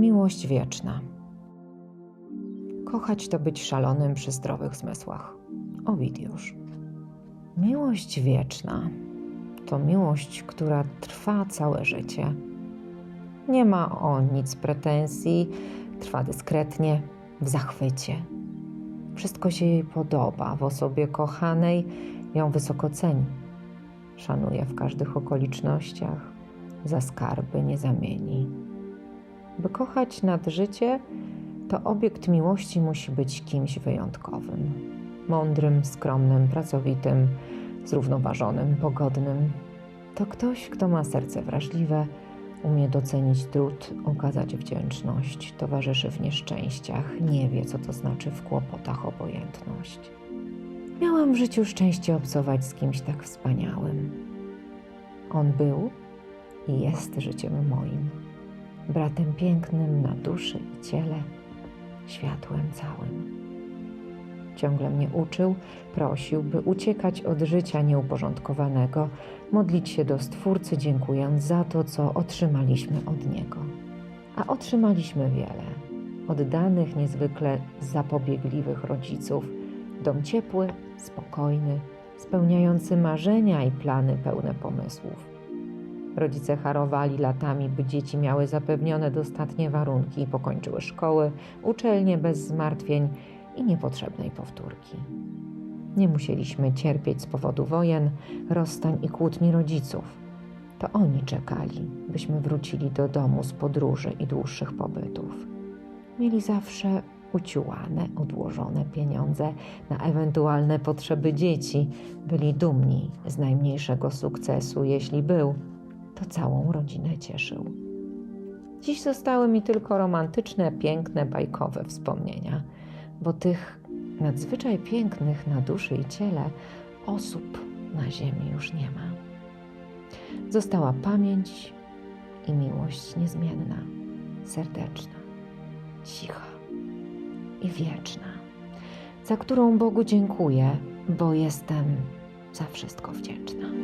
Miłość wieczna. Kochać to być szalonym przy zdrowych zmysłach. Owidiusz. Miłość wieczna to miłość, która trwa całe życie. Nie ma o nic pretensji, trwa dyskretnie, w zachwycie. Wszystko się jej podoba w osobie kochanej, ją wysoko ceni. Szanuje w każdych okolicznościach, za skarby nie zamieni. By kochać nad życie, to obiekt miłości musi być kimś wyjątkowym. Mądrym, skromnym, pracowitym, zrównoważonym, pogodnym. To ktoś, kto ma serce wrażliwe, umie docenić trud, okazać wdzięczność, towarzyszy w nieszczęściach, nie wie, co to znaczy w kłopotach obojętność. Miałam w życiu szczęście obcować z kimś tak wspaniałym. On był i jest życiem moim, bratem pięknym na duszy i ciele, światłem całym. Ciągle mnie uczył, prosił, by uciekać od życia nieuporządkowanego, modlić się do Stwórcy, dziękując za to, co otrzymaliśmy od Niego. A otrzymaliśmy wiele. Oddanych, niezwykle zapobiegliwych rodziców, dom ciepły, spokojny, spełniający marzenia i plany pełne pomysłów. Rodzice harowali latami, by dzieci miały zapewnione dostatnie warunki i pokończyły szkoły, uczelnie bez zmartwień i niepotrzebnej powtórki. Nie musieliśmy cierpieć z powodu wojen, rozstań i kłótni rodziców. To oni czekali, byśmy wrócili do domu z podróży i dłuższych pobytów. Mieli zawsze uciułane, odłożone pieniądze na ewentualne potrzeby dzieci. Byli dumni z najmniejszego sukcesu, jeśli był, to całą rodzinę cieszył. Dziś zostały mi tylko romantyczne, piękne, bajkowe wspomnienia, bo tych nadzwyczaj pięknych na duszy i ciele osób na ziemi już nie ma. Została pamięć i miłość niezmienna, serdeczna, cicha i wieczna, za którą Bogu dziękuję, bo jestem za wszystko wdzięczna.